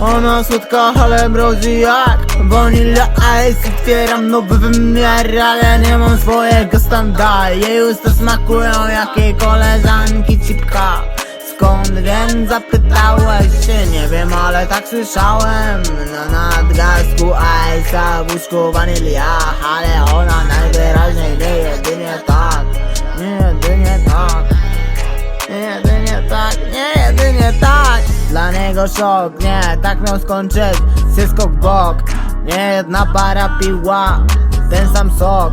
Ona słodka, ale mrozi jak Vanilla Ice Otwieram nowy wymiar, ale nie mam swojego standardu. Jej usta smakują jak jej koleżanki cipka. Skąd wiem, zapytałeś się, nie wiem, ale tak słyszałem. Na nadgarstku Ice'a, w łóżku wanilia Ale ona najwyraźniej nie niego szok, nie, tak miał skończyć. Się skok w bok. Nie jedna para piła, ten sam sok.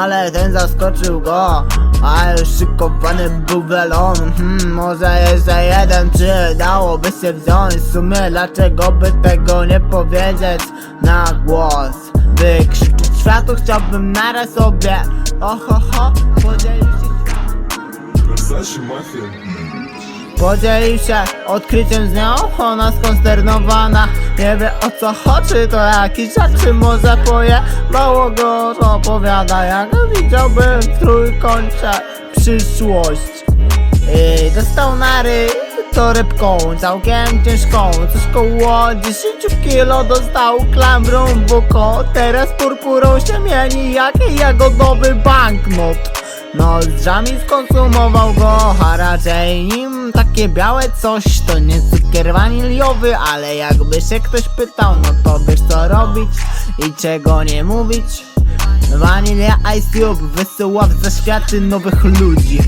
Ale ten zaskoczył go. A już szykowany był welon. Hmm, Może jeszcze jeden, czy dałoby się wziąć? W sumie dlaczego by tego nie powiedzieć na głos? Wykrzyczyć światu chciałbym naraz sobie. Oho ho, podzielić się Versace Mafia. Podzielił się odkryciem z nią, ona skonsternowana. Nie wie o co chodzi, to jakiś żart, czy może poje Mało go opowiada, jak widziałby w trójkącie przyszłość. I dostał na ryj torebką, całkiem ciężką. Coś koło 10 kilo dostał klamrą w oko Teraz purpurą się mieni jak jagodowy banknot Nozdrzami skonsumował go, a raczej nim takie białe coś To nie cukier waniliowy, ale jakby się ktoś pytał No to wiesz co robić i czego nie mówić. Wanilia Ice Cube wysyła w zaświaty nowych ludzi